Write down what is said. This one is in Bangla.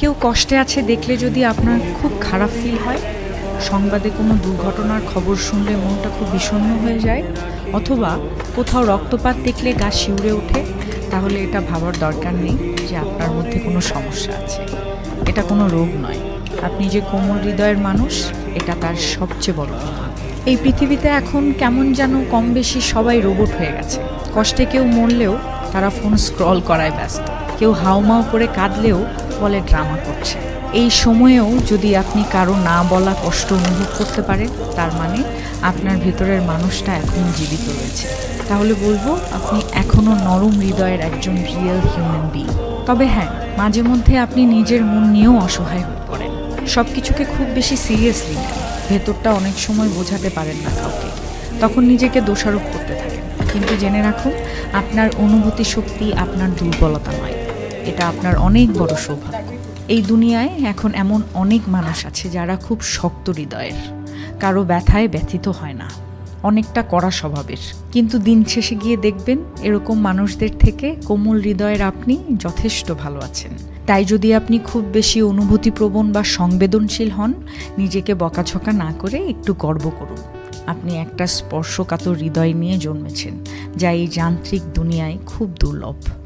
কেউ কষ্টে আছে দেখলে যদি আপনার খুব খারাপ ফিল হয়, সংবাদে কোনো দুর্ঘটনার খবর শুনলে মনটা খুব বিষণ্ণ হয়ে যায়, অথবা কোথাও রক্তপাত দেখলে গা শিউরে ওঠে, তাহলে এটা ভাবার দরকার নেই যে আপনার মধ্যে কোনো সমস্যা আছে। এটা কোনো রোগ নয়। আপনি যে কোমল হৃদয়ের মানুষ, এটা তার সবচেয়ে বড় এই পৃথিবীতে এখন কেমন যেন কম বেশি সবাই রোবট হয়ে গেছে। কষ্টে কেউ মরলেও তারা ফোন স্ক্রল করায় ব্যস্ত। কেউ হাউমাউ করে কাঁদলেও বলে ড্রামা করছে। এই সময়েও যদি আপনি কারও না বলা কষ্ট অনুভব করতে পারেন, তার মানে আপনার ভেতরের মানুষটা এখনও জীবিত রয়েছে। তাহলে বলব, আপনি এখনও নরম হৃদয়ের একজন রিয়েল হিউম্যান বিং তবে হ্যাঁ মাঝে মধ্যে আপনি নিজের মন নিয়েও অসহায় হয়ে পড়েন। সব কিছুকে খুব বেশি সিরিয়াসলি নেন। ভেতরটা অনেক সময় বোঝাতে পারেন না কাউকে। তখন নিজেকে দোষারোপ করতে থাকেন। কিন্তু জেনে রাখুন, আপনার অনুভূতি শক্তি আপনার দুর্বলতা নয়। এটা আপনার অনেক বড় সৌভাগ্য। এই দুনিয়ায় এখন এমন অনেক মানুষ আছে যারা খুব শক্ত হৃদয়ের। কারও ব্যথায় ব্যথিত হয় না। অনেকটা কড়া স্বভাবের। কিন্তু দিন শেষে গিয়ে দেখবেন, এরকম মানুষদের থেকে কোমল হৃদয়ের আপনি যথেষ্ট ভালো আছেন। তাই যদি আপনি খুব বেশি অনুভূতিপ্রবণ বা সংবেদনশীল হন, নিজেকে বকাঝকা না করে একটু গর্ব করুন। আপনি একটা স্পর্শকাতর হৃদয় নিয়ে জন্মেছেন যা এই যান্ত্রিক দুনিয়ায় খুব দুর্লভ।